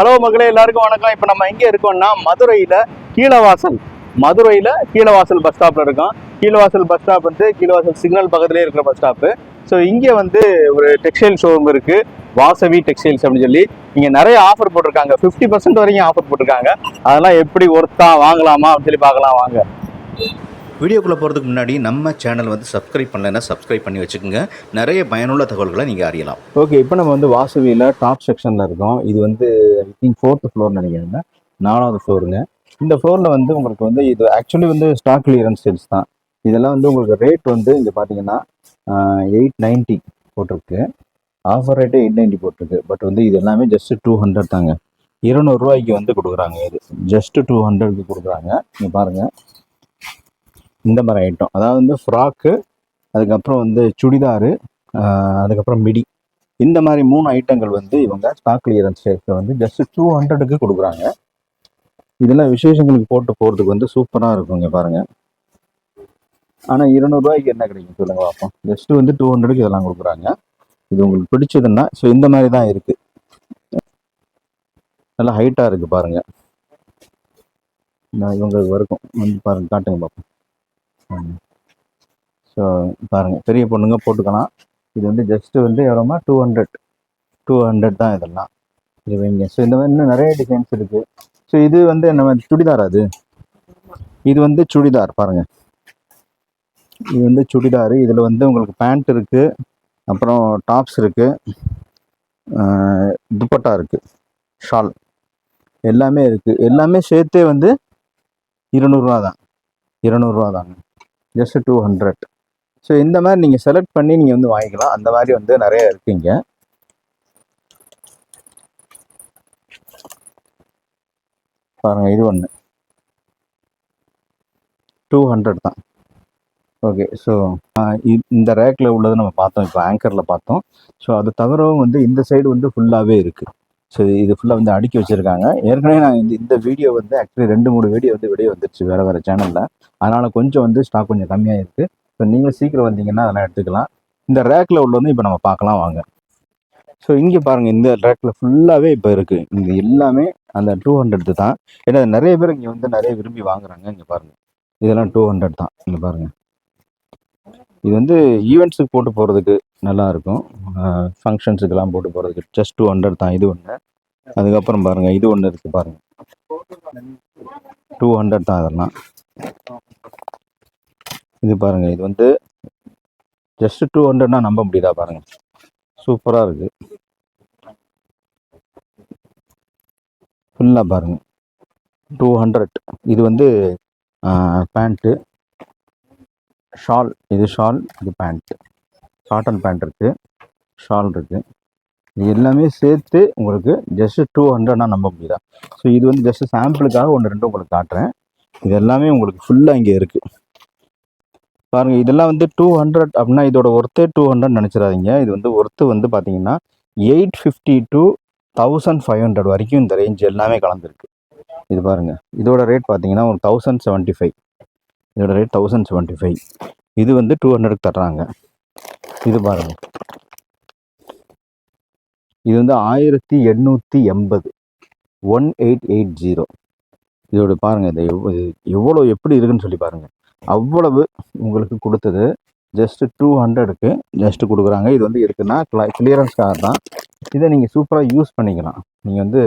Hello மக்களே எல்லாருக்கும் வணக்கம். இப்போ நம்ம எங்கே இருக்கோம்னா மதுரையில் கீழவாசல். மதுரையில் கீழவாசல் பஸ் ஸ்டாப்பில் இருக்கோம். கீழவாசல் பஸ் ஸ்டாப் வந்து கீழவாசல் சிக்னல் பக்கத்துலேயே இருக்கிற பஸ் ஸ்டாப்பு ஸோ இங்கே வந்து ஒரு டெக்ஸ்டைல் ஷோரூம் இருக்குது வாசவி டெக்ஸ்டைல்ஸ் அப்படின்னு சொல்லி. இங்கே நிறைய ஆஃபர் போட்டிருக்காங்க. ஃபிஃப்டி பர்சன்ட் வரைக்கும் ஆஃபர் போட்டிருக்காங்க. அதெல்லாம் எப்படி ஒர்த்தா வாங்கலாமா அப்படின்னு சொல்லி பார்க்கலாம் வாங்க. வீடியோக்குள்ளே போகிறதுக்கு முன்னாடி நம்ம சேனல் வந்து சப்ஸ்கிரைப் பண்ணலைன்னா சப்ஸ்கிரைப் பண்ணி வச்சுக்கோங்க. நிறைய பயனுள்ள தகவல்களை நீங்கள் அறியலாம். ஓகே இப்போ நம்ம வந்து வாசவியில் டாப் செக்ஷனில் இருக்கோம். இது வந்து ஐ திங்க் ஃபோர்த்து ஃப்ளோர் நினைக்கிறேங்க. நாலாவது ஃப்ளோருங்க இந்த ஃப்ளோரில் வந்து உங்களுக்கு வந்து இது ஆக்சுவலி வந்து ஸ்டாக் கிளியரன்ஸ் சேல்ஸ் தான். இதெல்லாம் வந்து உங்களுக்கு ரேட் வந்து இங்கே பார்த்தீங்கன்னா எயிட் நைன்ட்டி போட்டிருக்கு. ஆஃபர் ரேட்டு எயிட் நைன்ட்டி போட்டிருக்கு. பட் வந்து இது எல்லாமே ஜஸ்ட் டூ ஹண்ட்ரட் தாங்க. இருநூறுவாய்க்கு வந்து கொடுக்குறாங்க இது. ஜஸ்ட்டு டூ ஹண்ட்ரட்க்கு கொடுக்குறாங்க. நீங்கள் பாருங்கள் இந்த மாதிரி ஐட்டம் அதாவது வந்து ஃப்ராக்கு அதுக்கப்புறம் வந்து சுடிதாரு அதுக்கப்புறம் மிடி. இந்த மாதிரி மூணு ஐட்டங்கள் வந்து இவங்க ஸ்டாக் கிளியரன்ஸ் சேல்ஸில் வந்து ஜஸ்ட் டூ ஹண்ட்ரடுக்கு கொடுக்குறாங்க. இதெல்லாம் விசேஷங்களுக்கு போட்டு போகிறதுக்கு வந்து சூப்பராக இருக்குங்க பாருங்கள் ஆனால் இருநூறுவாய்க்கு என்ன கிடைக்கும் சொல்லுங்கள் பார்ப்போம் ஜஸ்ட்டு வந்து டூ ஹண்ட்ரடுக்கு இதெல்லாம் கொடுக்குறாங்க. இது உங்களுக்கு பிடிச்சதுன்னா ஸோ இந்த மாதிரி தான் இருக்குது நல்லா ஹைட்டாக இருக்குது பாருங்கள் நான் இவங்க வரைக்கும் வந்து பாருங்கள் காட்டுங்க பார்ப்போம் ஸோ பாருங்கள் பெரிய பொண்ணுங்க போட்டுக்கலாம். இது வந்து ஜஸ்ட்டு வந்து எவ்வளோமா டூ ஹண்ட்ரட் டூ ஹண்ட்ரட் தான் இதெல்லாம். இது வைங்க. ஸோ இந்த மாதிரி இன்னும் நிறைய டிசைன்ஸ் இருக்குது ஸோ இது வந்து நம்ம சுடிதார் அது? இது வந்து சுடிதார் பாருங்கள் இது வந்து சுடிதார். இதில் வந்து உங்களுக்கு பேண்ட் இருக்குது அப்புறம் டாப்ஸ் இருக்குது துப்பட்டா இருக்குது ஷால் எல்லாமே இருக்குது எல்லாமே சேர்த்தே வந்து இருநூறுவா தான் இருநூறுவா தாங்க ஜஸ்ட் டூ ஹண்ட்ரட் ஸோ இந்த மாதிரி நீங்கள் செலக்ட் பண்ணி நீங்கள் வந்து வாங்கிக்கலாம். அந்த மாதிரி வந்து நிறைய இருக்குங்க. பாருங்க இது ஒன்று டூ ஹண்ட்ரட் தான். ஓகே ஸோ இந்த ரேக்கில் உள்ளது நம்ம பார்த்தோம். இப்போ ஆங்கரில் பார்த்தோம். ஸோ அது தவிரவும் வந்து இந்த சைடு வந்து ஃபுல்லாகவே இருக்குது ஸோ இது ஃபுல்லாக வந்து அடுக்கி வச்சுருக்காங்க. ஏற்கனவே நான் இந்த இந்த வீடியோ வந்து ஆக்சுவலி ரெண்டு மூணு வீடியோ வந்து வெளியே வந்துருச்சு வேறு வேறு சேனலில் அதனால் கொஞ்சம் வந்து ஸ்டாக் கொஞ்சம் கம்மியாக இருக்குது ஸோ நீங்கள் சீக்கிரம் வந்தீங்கன்னா அதெல்லாம் எடுத்துக்கலாம். இந்த ரேக்கில் உள்ளது இப்போ நம்ம பார்க்கலாம் வாங்க. ஸோ இங்கே பாருங்கள் இந்த ரேக்கில் ஃபுல்லாகவே இப்போ இருக்குது இங்கே எல்லாமே அந்த டூ ஹண்ட்ரட் தான். ஏன்னா நிறைய பேர் இங்கே வந்து நிறைய விரும்பி வாங்குறாங்க. இங்கே பாருங்கள் இதெல்லாம் டூ ஹண்ட்ரட் தான். இங்கே பாருங்கள் இது வந்து ஈவெண்ட்ஸுக்கு போட்டு போகிறதுக்கு நல்லா இருக்கும் ஃபங்க்ஷன்ஸுக்கெல்லாம் போட்டு போகிறதுக்கு ஜஸ்ட் டூ ஹண்ட்ரட் தான். இது ஒன்று அதுக்கப்புறம் பாருங்கள் இது ஒன்று இருக்குது பாருங்கள் டூ ஹண்ட்ரட் தான் அதெல்லாம் இது பாருங்கள் இது வந்து ஜஸ்ட் டூ ஹண்ட்ரட்னா நம்ப முடியுதா பாருங்கள் சூப்பராக இருக்குது ஃபுல்லாக பாருங்கள் டூ ஹண்ட்ரட் இது வந்து பேண்ட்டு ஷால் இது ஷால் இது பேண்ட்டு காட்டன் பேண்ட் இருக்குது ஷால் இருக்குது இது எல்லாமே சேர்த்து உங்களுக்கு ஜஸ்ட்டு டூ ஹண்ட்ரட்னா நம்ப முடியுதா? ஸோ இது வந்து ஜஸ்ட் சாம்பிளுக்காக ஒன்று ரெண்டு உங்களுக்கு காட்டுறேன். இது எல்லாமே உங்களுக்கு ஃபுல்லாக இங்கே இருக்குது பாருங்கள் இதெல்லாம் வந்து டூ ஹண்ட்ரட் அப்படின்னா இதோட ஒர்த்தே டூ ஹண்ட்ரட் நினச்சிடாதீங்க. இது வந்து ஒர்த்து வந்து பார்த்தீங்கன்னா eight fifty to thousand five hundred வரைக்கும் இந்த ரேஞ்ச் எல்லாமே கலந்துருக்கு. இது பாருங்க இதோட ரேட் பார்த்தீங்கன்னா ஒரு தௌசண்ட் செவன்ட்டி ஃபைவ் இதோட ரேட் தௌசண்ட் செவன்ட்டி ஃபைவ் இது வந்து டூ ஹண்ட்ரடுக்கு தர்றாங்க. இது பாருங்க. இது வந்து ஆயிரத்தி எண்ணூற்றி எண்பது. One eight eight zero. இதோட பாருங்க இந்த எவ்வளோ எப்படி இருக்குன்னு சொல்லி பாருங்க. அவ்வளவு உங்களுக்கு கொடுத்தது. ஜஸ்ட் டூ ஹண்ட்ரடுக்கு ஜஸ்ட் கொடுக்குறாங்க. இது வந்து இருக்குன்னா கிளியரன்ஸ் கார் தான். இதை நீங்கள் சூப்பராக யூஸ் பண்ணிக்கலாம். நீங்கள் வந்து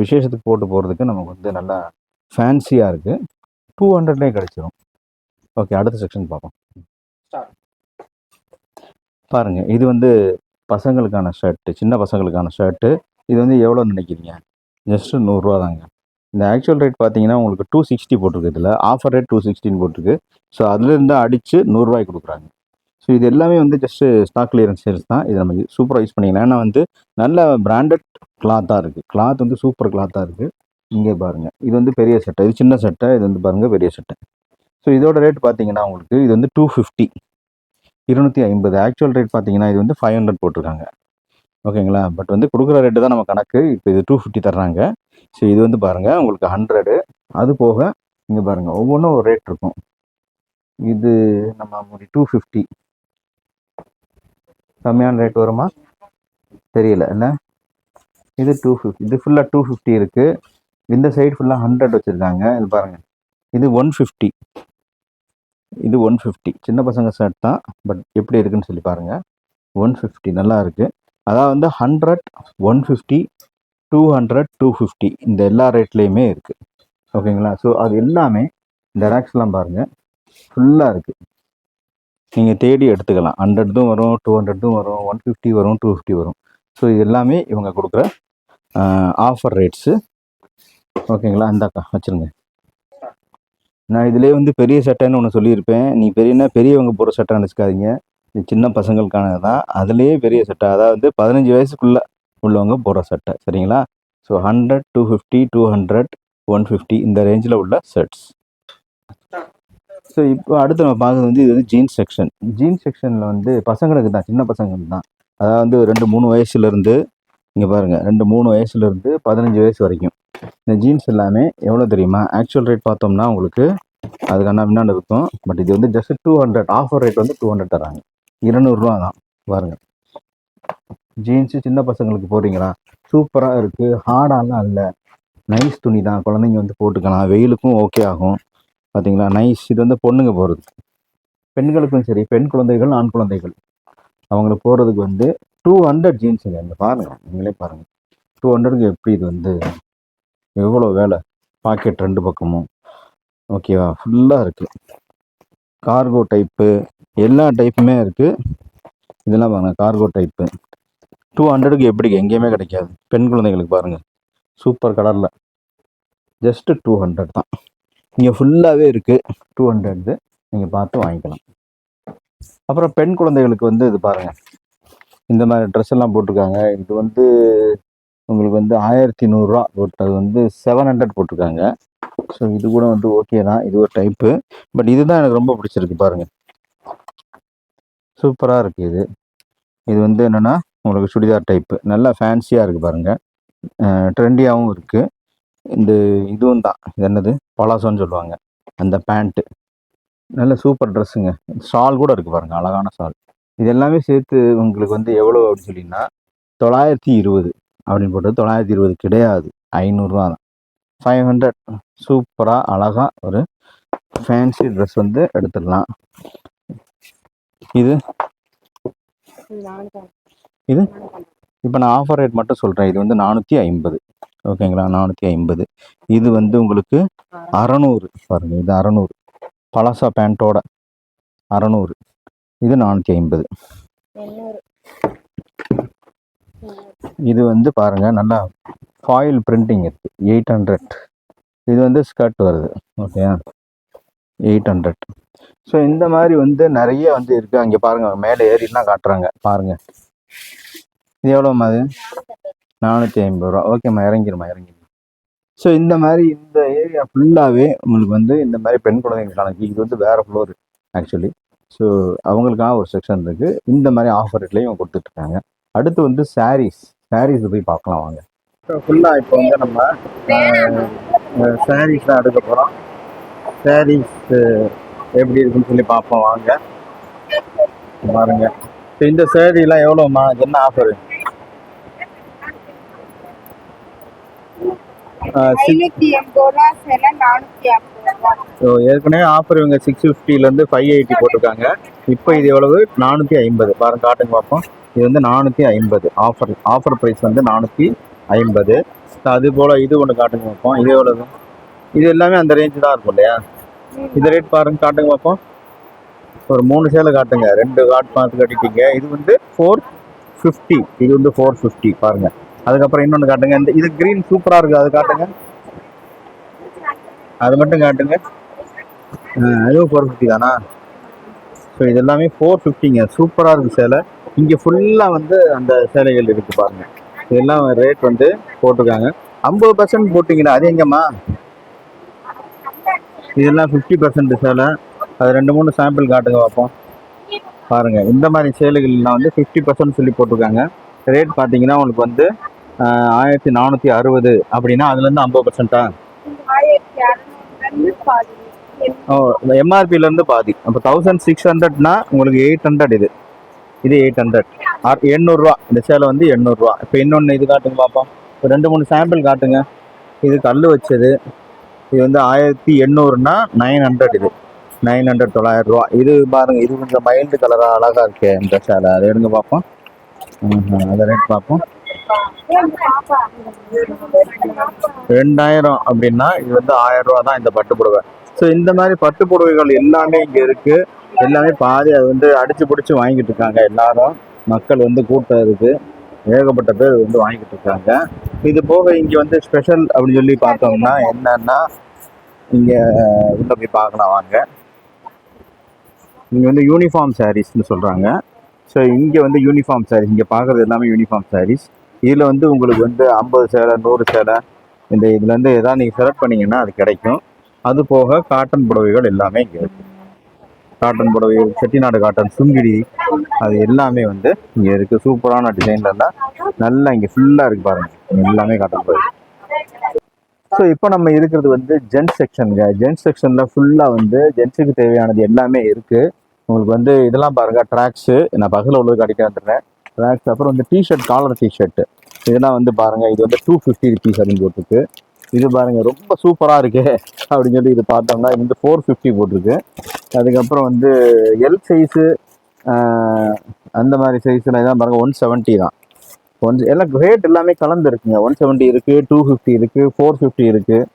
விசேஷத்துக்கு போட்டு போகிறதுக்கு நமக்கு வந்து நல்லா ஃபேன்சியாக இருக்குது டூ ஹண்ட்ரட்லேயே கிடச்சிரும். ஓகே அடுத்த செக்ஷன் பார்ப்போம். பாருங்கள் இது வந்து பசங்களுக்கான ஷர்ட்டு சின்ன பசங்களுக்கான ஷர்ட்டு இது வந்து எவ்வளோ நினைக்கிறீங்க? ஜஸ்ட்டு நூறுரூவா தாங்க. இந்த ஆக்சுவல் ரேட் பார்த்தீங்கன்னா உங்களுக்கு டூ சிக்ஸ்டி போட்டிருக்கு இதில். ஆஃபர் ரேட் டூ சிக்ஸ்டின்னு போட்டிருக்கு. ஸோ அதுலேருந்து அடித்து நூறுரூவாய்க்கு கொடுக்குறாங்க. ஸோ இது எல்லாமே வந்து ஜஸ்ட்டு ஸ்டாக் கிளியரன்ஸ் சேல்ஸ் தான். இது நம்ம சூப்பராக யூஸ் பண்ணிக்கலாம். ஏன்னா வந்து நல்ல பிராண்டட் கிளாத்தாக இருக்குது கிளாத் வந்து சூப்பர் கிளாத்தாக இருக்குது இங்கே பாருங்கள் இது வந்து பெரிய சட்டை இது சின்ன சட்டை இது வந்து பாருங்கள் பெரிய சட்டை ஸோ இதோட ரேட் பார்த்தீங்கன்னா உங்களுக்கு இது வந்து டூ ஃபிஃப்டி இருநூற்றி ஐம்பது ஆக்சுவல் ரேட் பார்த்தீங்கன்னா இது வந்து ஃபைவ் ஹண்ட்ரட் போட்டிருக்காங்க. ஓகேங்களா? பட் வந்து கொடுக்குற ரேட்டு தான் நம்ம கணக்கு. இப்போ இது டூ ஃபிஃப்டி தர்றாங்க. ஸோ இது வந்து பாருங்கள் உங்களுக்கு ஹண்ட்ரடு அது போக இங்கே பாருங்கள் ஒவ்வொன்றும் ஒரு ரேட் இருக்கும். இது நம்ம டூ ஃபிஃப்டி கம்மியான ரேட் வருமா? தெரியல. என்ன? இது டூ ஃபிஃப்டி இது ஃபுல்லாக டூ ஃபிஃப்டி இருக்குது இந்த சைடு ஃபுல்லாக ஹண்ட்ரட் வச்சுருக்காங்க. இது பாருங்கள் இது ஒன் ஃபிஃப்டி இது ஒன் ஃபிஃப்டி சின்ன பசங்க ஷர்ட் தான் பட் எப்படி இருக்குன்னு சொல்லி பாருங்கள் ஒன் ஃபிஃப்டி நல்லா இருக்குது அதாவது வந்து hundred one fifty two hundred two fifty இந்த எல்லா ரேட்லேயுமே இருக்குது ஓகேங்களா ஸோ அது எல்லாமே இந்த ரேக்ஸ்லாம் பாருங்கள் ஃபுல்லாக இருக்குது நீங்கள் தேடி எடுத்துக்கலாம். ஹண்ட்ரட்டும் வரும் டூ ஹண்ட்ரட்டும் வரும் ஒன் ஃபிஃப்டி வரும் டூ ஃபிஃப்டி வரும். ஸோ இது எல்லாமே இவங்க கொடுக்குற ஆஃபர் ரேட்ஸு ஓகேங்களா இந்தாக்கா வச்சுருங்க. நான் இதிலே வந்து பெரிய சட்டைன்னு ஒன்று சொல்லியிருப்பேன். நீ பெரியனா பெரியவங்க போகிற சட்டை நினச்சிக்காதீங்க. இது சின்ன பசங்களுக்கானது தான் அதுலேயே பெரிய சட்டை. அதாவது பதினஞ்சு வயசுக்குள்ளே உள்ளவங்க போடுற சட்டை. சரிங்களா? So hundred two fifty two hundred one fifty இந்த ரேஞ்சில் உள்ள ஷர்ட்ஸ் ஸோ இப்போ அடுத்து நம்ம பார்க்குறது வந்து இது வந்து ஜீன்ஸ் செக்ஷன் ஜீன்ஸ் செக்ஷனில் வந்து பசங்களுக்கு தான் சின்ன பசங்களுக்கு தான். அதாவது வந்து ரெண்டு மூணு வயசுலேருந்து இங்கே பாருங்கள் ரெண்டு மூணு வயசுலேருந்து பதினஞ்சு வயசு வரைக்கும். இந்த ஜீன்ஸ் எல்லாமே எவ்வளோ தெரியுமா? ஆக்சுவல் ரேட் பார்த்தோம்னா உங்களுக்கு அதுக்கான முன்னாடி இருக்கும். பட் இது வந்து just two hundred offer rate வந்து டூ ஹண்ட்ரட் தராங்க. இருநூறுவா தான். பாருங்கள் ஜீன்ஸு சின்ன பசங்களுக்கு போடுறீங்களா? சூப்பராக இருக்குது ஹார்டாலாம் இல்லை. நைஸ் துணி தான். குழந்தைங்க வந்து போட்டுக்கலாம். வெயிலுக்கும் ஓகே ஆகும். பார்த்தீங்களா நைஸ் இது வந்து பொண்ணுங்க போகிறது பெண்களுக்கும் சரி. பெண் குழந்தைகள் ஆண் குழந்தைகள். அவங்கள போகிறதுக்கு வந்து டூ ஹண்ட்ரட் ஜீன்ஸுங்க இந்த பாருங்கள் நீங்களே பாருங்கள் டூ ஹண்ட்ரடுக்கு எப்படி இது வந்து எவ்வளோ வேலை? பாக்கெட் ரெண்டு பக்கமும். ஓகேவா ஃபுல்லாக இருக்குது கார்கோ டைப்பு எல்லா டைப்புமே இருக்குது இதெல்லாம் பாருங்கள் கார்கோ டைப்பு டூ ஹண்ட்ரடுக்கு எப்படி எங்கேயுமே கிடைக்காது. பெண் குழந்தைகளுக்கு பாருங்கள் சூப்பர் கலரில் ஜஸ்ட்டு டூ ஹண்ட்ரட் தான். இங்கே ஃபுல்லாகவே இருக்குது டூ ஹண்ட்ரட்து நீங்கள் பார்த்து வாங்கிக்கலாம். அப்புறம் பெண் குழந்தைகளுக்கு வந்து இது பாருங்கள் இந்த மாதிரி ட்ரெஸ் எல்லாம் போட்டிருக்காங்க. இது வந்து உங்களுக்கு வந்து ஆயிரத்தி நூறுரூவா அது வந்து செவன் ஹண்ட்ரட் போட்டிருக்காங்க. ஸோ இது கூட வந்து ஓகே தான். இது ஒரு டைப்பு பட் இதுதான் எனக்கு ரொம்ப பிடிச்சிருக்கு பாருங்கள் சூப்பராக இருக்குது இது. இது வந்து என்னென்னா உங்களுக்கு சுடிதார் டைப்பு நல்லா ஃபேன்சியாக இருக்குது பாருங்கள் ட்ரெண்டியாகவும் இருக்குது இந்த இதுவும் தான். இது என்னது? பலாசோன்னு சொல்லுவாங்க. அந்த பேண்ட்டு நல்ல சூப்பர் ட்ரெஸ்ஸுங்க ஷால் கூட இருக்குது பாருங்கள் அழகான ஷால் இது எல்லாமே சேர்த்து உங்களுக்கு வந்து எவ்வளோ அப்படின்னு சொல்லிங்கன்னா தொள்ளாயிரத்தி இருபது. அப்படின்னு போட்டு தொள்ளாயிரத்தி இருபது கிடையாது. ஐநூறுரூவா தான். ஃபைவ் ஹண்ட்ரட் சூப்பராக அழகாக ஒரு ஃபேன்சி ட்ரெஸ் வந்து எடுத்துடலாம். இது? இது? இப்போ நான் ஆஃபர் ரேட் மட்டும் சொல்கிறேன் இது வந்து நானூற்றி ஐம்பது. ஓகேங்களா நானூற்றி ஐம்பது. இது வந்து உங்களுக்கு அறநூறு. பாருங்க இது அறநூறு. பழசா பேண்ட்டோட அறநூறு. இது நானூற்றி ஐம்பது. இது வந்து பாருங்கள் நல்லா ஃபாயில் பிரிண்டிங் இருக்குது எயிட் ஹண்ட்ரட் இது வந்து ஸ்கர்ட் வருது. ஓகே எயிட் ஹண்ட்ரட் ஸோ இந்த மாதிரி வந்து நிறைய வந்து இருக்குது அங்கே பாருங்கள் மேலே ஏறிலாம் காட்டுறாங்க. பாருங்கள் இது எவ்வளோம்மா அது? நானூற்றி ஐம்பது ரூபா. ஓகேம்மா இறங்கிடுமா இறங்கிடுமா ஸோ இந்த மாதிரி இந்த ஏரியா ஃபுல்லாகவே உங்களுக்கு வந்து இந்த மாதிரி பெண் குழந்தைங்களுக்கான இது வந்து வேறு ஃப்ளோர் ஆக்சுவலி ஸோ அவங்களுக்கான ஒரு செக்ஷன் இருக்குது இந்த மாதிரி ஆஃபர் ரேட்லேயும் கொடுத்துட்ருக்காங்க அடுத்து வந்து சாரீஸ் சாரீஸ் போய் பார்க்கலாம் வாங்க. ஃபுல்லாக இப்போ வந்து நம்ம சாரீஸ் தான் எடுக்க போகிறோம் சாரீஸ் எப்படி இருக்குன்னு சொல்லி பார்ப்போம் வாங்க. பாருங்க. இப்போ இந்த சேரீலாம் எவ்வளோம்மா என்ன ஆஃபரு ஏற்கனவே ஆஃபர் இவங்க சிக்ஸ் ஃபிஃப்டிலேருந்து ஃபைவ் எயிட்டி போட்டிருக்காங்க. இப்போ இது எவ்வளவு? நானூற்றி ஐம்பது. பாருங்க காட்டுங்க பார்ப்போம். இது வந்து நானூற்றி ஐம்பது. ஆஃபர் ஆஃபர் ப்ரைஸ் வந்து நானூற்றி ஐம்பது. அது போல் இது ஒன்று காட்டுங்க பார்ப்போம் இது எவ்வளோ இது எல்லாமே அந்த ரேஞ்சு தான் இருக்கும் இல்லையா? இது ரேட் பாருங்க காட்டுங்க பார்ப்போம் ஒரு மூணு சேலை காட்டுங்க. ரெண்டு காட் பார்த்து கட்டிட்டீங்க. இது வந்து ஃபோர் ஃபிஃப்டி இது வந்து ஃபோர் ஃபிஃப்டி பாருங்க. அதுக்கப்புறம் இன்னொன்று காட்டுங்க. இந்த இது க்ரீன் சூப்பராக இருக்குது அது காட்டுங்க. அது மட்டும் காட்டுங்க. அதுவும் ஃபோர் ஃபிஃப்டி தானா? ஸோ இது எல்லாமே ஃபோர் ஃபிஃப்டிங்க சூப்பராக இருக்குது சேலை. இங்கே ஃபுல்லாக வந்து அந்த சேலைகள் இருக்குது பாருங்க. இதெல்லாம் ரேட் வந்து போட்டிருக்காங்க. ஐம்பது பர்சன்ட் போட்டிங்கன்னா அது எங்கம்மா? இதெல்லாம் ஃபிஃப்டி பர்சன்ட் சேலை. அது ரெண்டு மூணு சாம்பிள் காட்டுங்க பார்ப்போம் பாருங்க இந்த மாதிரி சேலைகள்லாம் வந்து ஃபிஃப்டி பர்சன்ட் சொல்லி போட்டிருக்காங்க. ரேட் பார்த்தீங்கன்னா உங்களுக்கு வந்து ஆயிரத்தி நானூற்றி அறுபது அப்படின்னா அதுலேருந்து ஐம்பது பர்சன்ட்டா ஓ எம்ஆர்பிலேருந்து பாதி. அப்போ தௌசண்ட் சிக்ஸ் ஹண்ட்ரட்னா உங்களுக்கு எயிட் ஹண்ட்ரட் இது. இது எயிட் ஹண்ட்ரட் எண்ணூறுரூவா இந்த சேலை வந்து எண்ணூறுரூவா இப்போ இன்னொன்று இது காட்டுங்க பார்ப்போம் இப்போ ரெண்டு மூணு சாம்பிள் காட்டுங்க. இது கல் வச்சது. இது வந்து ஆயிரத்தி எண்ணூறுனா நைன் ஹண்ட்ரட் இது. நைன் ஹண்ட்ரட் தொள்ளாயிரம் ரூபா இது பாருங்கள் இது கொஞ்சம் மைல்டு கலராக அழகாக இருக்கே இந்த சேலை. அதை எடுங்க பார்ப்போம் அதை ரேட் பார்ப்போம் ரெண்டாயிரம் அப்படின்னா இது வந்து ஆயிரம் ரூபா தான் இந்த பட்டு புடவை ஸோ இந்த மாதிரி பட்டு புடவைகள் எல்லாமே இங்கே இருக்குது எல்லாமே பாதி அது வந்து அடிச்சு பிடிச்சி வாங்கிட்டு இருக்காங்க. எல்லாரும் மக்கள் வந்து கூட்டம் இருக்கு. ஏகப்பட்ட பேர் வந்து வாங்கிட்டு இருக்காங்க. இது போக இங்க வந்து ஸ்பெஷல் அப்படின்னு சொல்லி பார்த்தோம்னா என்னன்னா இங்க உள்ள போய் பார்க்கலாம் வாங்க. இங்க வந்து யூனிஃபார்ம் சாரீஸ்னு சொல்றாங்க. ஸோ இங்கே வந்து யூனிஃபார்ம் சாரீஸ் இங்கே பார்க்கறது எல்லாமே யூனிஃபார்ம் சாரீஸ் இதில் வந்து உங்களுக்கு வந்து ஐம்பது சேலை நூறு சேலை இந்த இதுலேருந்து எதாவது நீங்கள் செலக்ட் பண்ணிங்கன்னா அது கிடைக்கும். அது போக காட்டன் புடவைகள் எல்லாமே இங்கே இருக்குது காட்டன் புடவைகள் செட்டிநாடு காட்டன் சுங்கிடி அது எல்லாமே வந்து இங்கே இருக்கு. சூப்பரான டிசைன்ல எல்லாம் நல்லா இங்கே ஃபுல்லாக இருக்கு பாருங்க. எல்லாமே காட்டன் புடவை. ஸோ இப்போ நம்ம இருக்கிறது வந்து ஜென்ஸ் செக்ஷனுங்க ஜென்ஸ் செக்ஷனில் ஃபுல்லாக வந்து ஜென்ஸுக்கு தேவையானது எல்லாமே இருக்குது உங்களுக்கு வந்து இதெல்லாம் பாருங்க. ட்ராக்ஸு நான் பக்கத்தில் உள்ளது கடிக்க வந்துடுறேன் ட்ராக்ஸ் அப்புறம் வந்து டிஷர்ட் காலர் டிஷர்ட் இதெல்லாம் வந்து பாருங்கள் இது வந்து டூ ஃபிஃப்டி ருபீஸ் அப்படின்னு போட்டுருக்கு. இது பாருங்க ரொம்ப சூப்பராக இருக்கே அப்படின்னு சொல்லி இது பார்த்தோம்னா இது வந்து ஃபோர் ஃபிஃப்டி போட்டிருக்கு. அதுக்கப்புறம் வந்து எல் சைஸு அந்த மாதிரி சைஸில் இதான் பாருங்க ஒன் செவன்ட்டி தான். ஒன் எல்லாம் ரேட் எல்லாமே கலந்து இருக்குங்க ஒன் செவன்ட்டி இருக்குது டூ ஃபிஃப்டி இருக்குது ஃபோர் ஃபிஃப்டி இருக்குது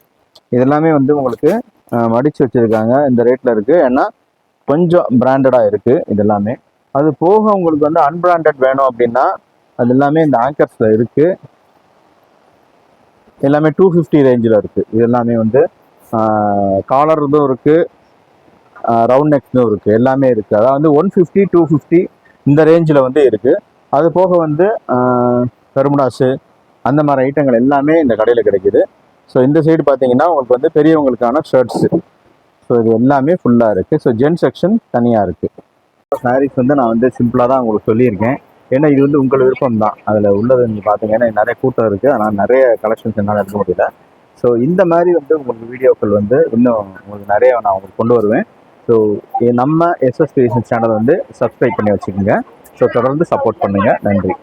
இதெல்லாமே வந்து உங்களுக்கு மடித்து வச்சுருக்காங்க வச்சிருக்காங்க. இந்த ரேட்டில் இருக்குது ஏன்னா கொஞ்சம் பிராண்டடாக இருக்குது இதெல்லாமே. அது போக உங்களுக்கு வந்து அன்பிராண்டட் வேணும் அப்படின்னா அது எல்லாமே இந்த ஆங்கர்ஸில் இருக்குது எல்லாமே டூ ஃபிஃப்டி ரேஞ்சில் இருக்குது இது எல்லாமே வந்து காலர் இதுவும் இருக்குது ரவுண்ட் நெக்ஸும் இருக்குது எல்லாமே இருக்குது அதாவது வந்து ஒன் ஃபிஃப்டி டூ ஃபிஃப்டி இந்த ரேஞ்சில் வந்து இருக்குது அது போக வந்து பெருமுடாஸு அந்த மாதிரி ஐட்டங்கள் எல்லாமே இந்த கடையில் கிடைக்குது. ஸோ இந்த சைடு பார்த்தீங்கன்னா உங்களுக்கு வந்து பெரியவங்களுக்கான ஷர்ட்ஸு ஸோ இது எல்லாமே ஃபுல்லாக இருக்குது ஸோ ஜென் செக்ஷன் தனியாக இருக்குது சாரீஸ் வந்து நான் வந்து சிம்பிளாக தான் உங்களுக்கு சொல்லியிருக்கேன். ஏன்னா இது வந்து உங்கள் விருப்பம் தான் அதில் உள்ளது நீங்கள் பார்த்தீங்கன்னா நிறைய கூட்டம் இருக்குது ஆனால் நிறைய கலெக்ஷன்ஸ் என்னால் எடுக்க முடியல. ஸோ இந்த மாதிரி வந்து உங்களுக்கு வீடியோக்கள் வந்து இன்னும் உங்களுக்கு நிறைய நான் உங்களுக்கு கொண்டு வருவேன். ஸோ நம்ம எஸ்எஸ் கிரியேஷன் சேனல் வந்து சப்ஸ்கிரைப் பண்ணி வச்சுக்கோங்க. ஸோ தொடர்ந்து சப்போர்ட் பண்ணுங்கள் நன்றி.